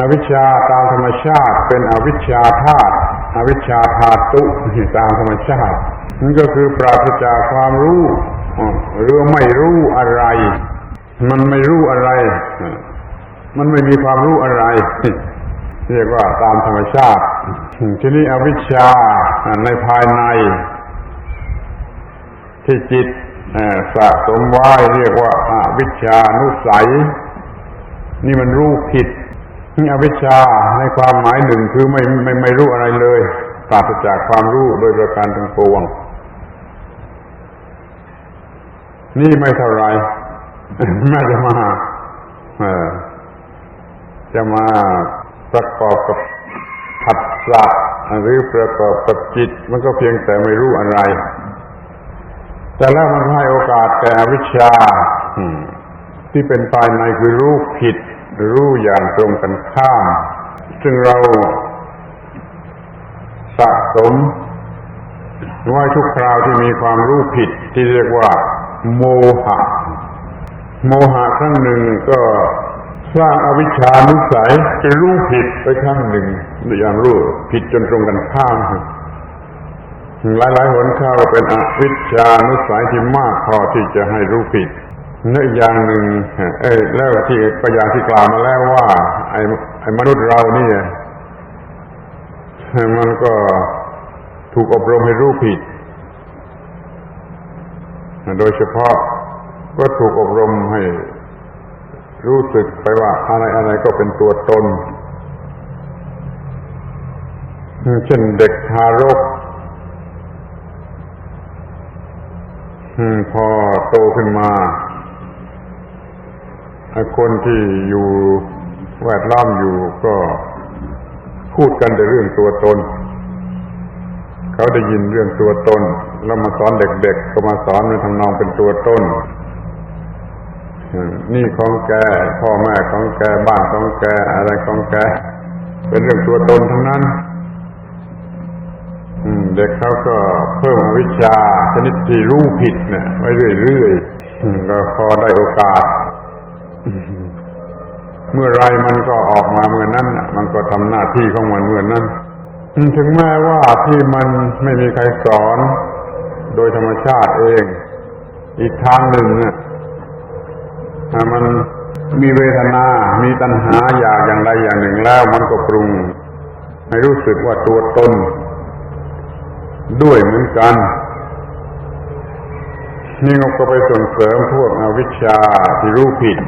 อวิชชาตามธรรมชาติเป็นอวิชชาธาตุอวิชชาธาตุตามธรรมชาตินั่นก็คือปราศจากความรู้หรือไม่รู้อะไร มันไม่รู้อะไร มันไม่มีความรู้อะไร เรียกว่าตามธรรมชาติ ทีนี้อวิชชาในภายใน ที่จิตสะสมไว้เรียกว่าอาวิชชานุสัย นี่มันรู้ผิด อวิชชาในความหมายหนึ่งคือไม่ไม่ไม่รู้อะไรเลยปราศจากความรู้โดยประการทั้งปวง นี่ไม่เท่าไรแม่จะมาจะมาประกอบกับผัสสะหรือประกอบกับจิต มันก็เพียงแต่ไม่รู้อะไร แต่แล้วมันให้โอกาสแก่อวิชชาที่เป็นภายในคือรู้ผิด รู้อย่างตรงกันข้าม ซึ่งเราสะสมไว้ทุกคราวที่มีความรู้ผิดที่เรียกว่า โมหะ โมหะครั้งหนึ่งก็สร้างอาวิชชานุสัยจะรู้ผิดไปครั้งหนึ่งอย่างรู้ผิดจนตรงกันข้ามหลายหลายหนข้าวเป็นอวิชชานุสัยที่มากพอที่จะให้รู้ผิด เนื้ออย่างหนึ่งเอ้แล้วที่ก็อย่างที่กล่าวมาแล้วว่า ไอ้ไอ้มนุษย์เรานี่มันก็ถูกอบรมให้รู้ผิด โดยเฉพาะก็ถูกอบรมให้รู้สึกไปว่าอะไรอะไรก็เป็นตัวตน เช่นเด็กทารกพอโตขึ้นมา คนที่อยู่แวดล้อมอยู่ก็พูดกันแต่เรื่องตัวตน เขาได้ยินเรื่องตัวตน แล้วมาสอนเด็กๆ ก็มาสอนในทำนองเป็นตัวตนนี่ของแกพ่อแม่ของแกบ้านของแกอะไรของแกเป็นเรื่องตัวตนทั้งนั้นเด็กเขาก็เพิ่มวิชาชนิดที่รู้ผิดเนี่ยไว้เรื่อยๆก็พอได้โอกาส เมื่อไรมันก็ออกมาเมื่อนั้นมันก็ทำหน้าที่ของมันเมื่อนั้น ถึงแม้ว่าที่มันไม่มีใครสอน โดยธรรมชาติเอง อีกทางหนึ่งเนี่ยมันมีเวทนา มีตัณหาอยากอย่างใดอย่างหนึ่งแล้ว มันก็ปรุงให้รู้สึกว่าตัวตน ด้วยเหมือนกัน นี่ก็ไปส่งเสริมพวกอวิชชาที่รู้ผิด